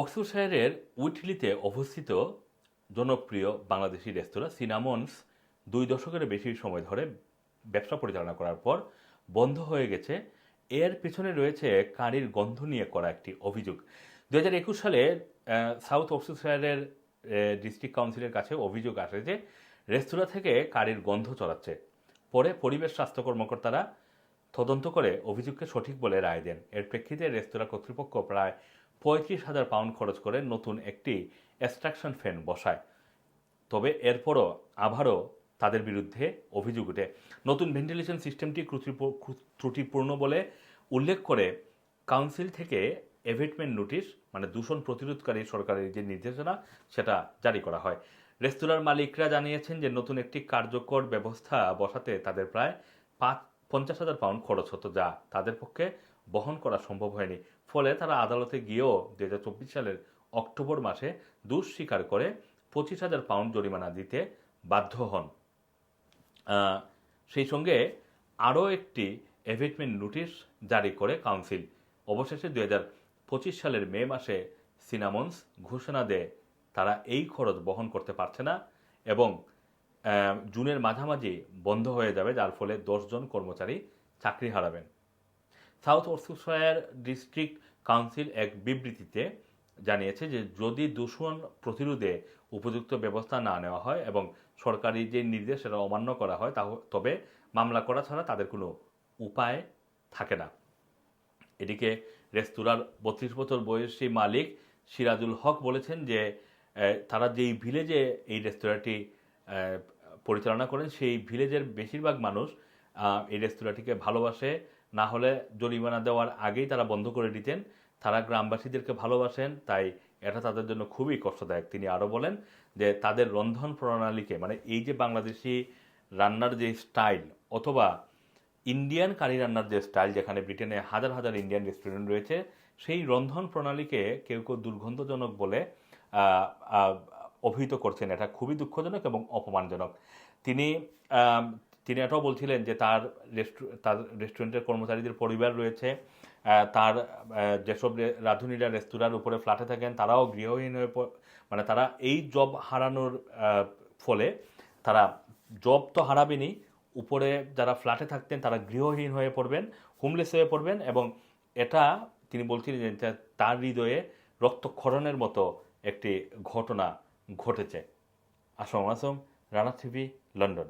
অক্সফোর্ডশায়ারের উইটলিতে অবস্থিত জনপ্রিয় বাংলাদেশি রেস্তোরাঁ সিনামন্স দুই দশকের বেশি সময় ধরে ব্যবসা পরিচালনা করার পর বন্ধ হয়ে গেছে। এর পেছনে রয়েছে কারির গন্ধ নিয়ে করা একটি অভিযোগ। দু হাজার একুশ সালে সাউথ অক্সফোর্ডশায়ারের ডিস্ট্রিক্ট কাউন্সিলের কাছে অভিযোগ আসে যে রেস্তোরাঁ থেকে কারির গন্ধ চড়াচ্ছে পরে পরিবেশ স্বাস্থ্য কর্মকর্তারা তদন্ত করে অভিযোগকে সঠিক বলে রায় দেন। এর প্রেক্ষিতে রেস্তোরাঁ কর্তৃপক্ষ প্রায় পঁয়ত্রিশ হাজার পাউন্ড খরচ করে নতুন একটি এক্সট্রাকশন ফ্যান বসায়। তবে এরপরও আবারও তাদের বিরুদ্ধে অভিযোগ ওঠে। নতুন ভেন্টিলেশন সিস্টেমটি ত্রুটিপূর্ণ বলে উল্লেখ করে কাউন্সিল থেকে এভিটমেন্ট নোটিশ মানে দূষণ প্রতিরোধকারী সরকারের যে নির্দেশনা, সেটা জারি করা হয়। রেস্তোরাঁর মালিকরা জানিয়েছেন যে নতুন একটি কার্যকর ব্যবস্থা বসাতে তাদের প্রায় পাঁচ, পঞ্চাশ হাজার পাউন্ড খরচ হতো, যা তাদের পক্ষে বহন করা সম্ভব হয়নি। ফলে তারা আদালতে গিয়েও দু হাজার চব্বিশ সালের অক্টোবর মাসে দোষ স্বীকার করে পঁচিশ হাজার পাউন্ড জরিমানা দিতে বাধ্য হন। সেই সঙ্গে আরও একটি এভিটমেন্ট নোটিশ জারি করে কাউন্সিল। অবশেষে দু পঁচিশ সালের মে মাসে সিনামন্স ঘোষণা দেয়, তারা এই খরচ বহন করতে পারছে না এবং জুনের মাঝামাঝি বন্ধ হয়ে যাবে, যার ফলে দশজন কর্মচারী চাকরি হারাবেন। সাউথ অক্সফোর্ডশায়ার ডিস্ট্রিক্ট কাউন্সিল এক বিবৃতিতে জানিয়েছে যে যদি দূষণ প্রতিরোধে উপযুক্ত ব্যবস্থা না নেওয়া হয় এবং সরকারি যে নির্দেশ সেটা অমান্য করা হয়, তাহ- তবে মামলা করা ছাড়া তাদের কোনো উপায় থাকে না। এদিকে রেস্তোরাঁর বত্রিশ বছর বয়সী মালিক সিরাজুল হক বলেছেন যে তারা যেই ভিলেজে এই রেস্তোরাঁটি পরিচালনা করেন, সেই ভিলেজের বেশিরভাগ মানুষ এই রেস্তোরাঁটিকে ভালোবাসে না হলে জরিমানা দেওয়ার আগেই তারা বন্ধ করে দিতেন। তারা গ্রামবাসীদেরকে ভালোবাসেন, তাই এটা তাদের জন্য খুবই কষ্টদায়ক। তিনি আরও বলেন যে, তাদের রন্ধন প্রণালীকে মানে এই যে বাংলাদেশি রান্নার যে স্টাইল অথবা ইন্ডিয়ান কারি রান্নার যে স্টাইল, যেখানে ব্রিটেনে হাজার হাজার ইন্ডিয়ান রেস্টুরেন্ট রয়েছে, সেই রন্ধন প্রণালীকে কেউ কেউ দুর্গন্ধজনক বলে অভিহিত করছেন। এটা খুবই দুঃখজনক এবং অপমানজনক। তিনি তিনি এটাও বলছিলেন যে তার তার রেস্টুরেন্টের কর্মচারীদের পরিবার রয়েছে তার যেসব রাঁধুনিরা রেস্তোরাঁর উপরে ফ্ল্যাটে থাকেন, তারাও গৃহহীন হয়ে মানে তারা এই জব হারানোর ফলে তারা জব তো হারাবেনই, উপরে যারা ফ্ল্যাটে থাকতেন তারা গৃহহীন হয়ে পড়বেন হোমলেস হয়ে পড়বেন এবং এটা তিনি বলছিলেন যে তার হৃদয়ে রক্তক্ষরণের মতো একটি ঘটনা ঘটেছে। Assam Assam Rana TV, London.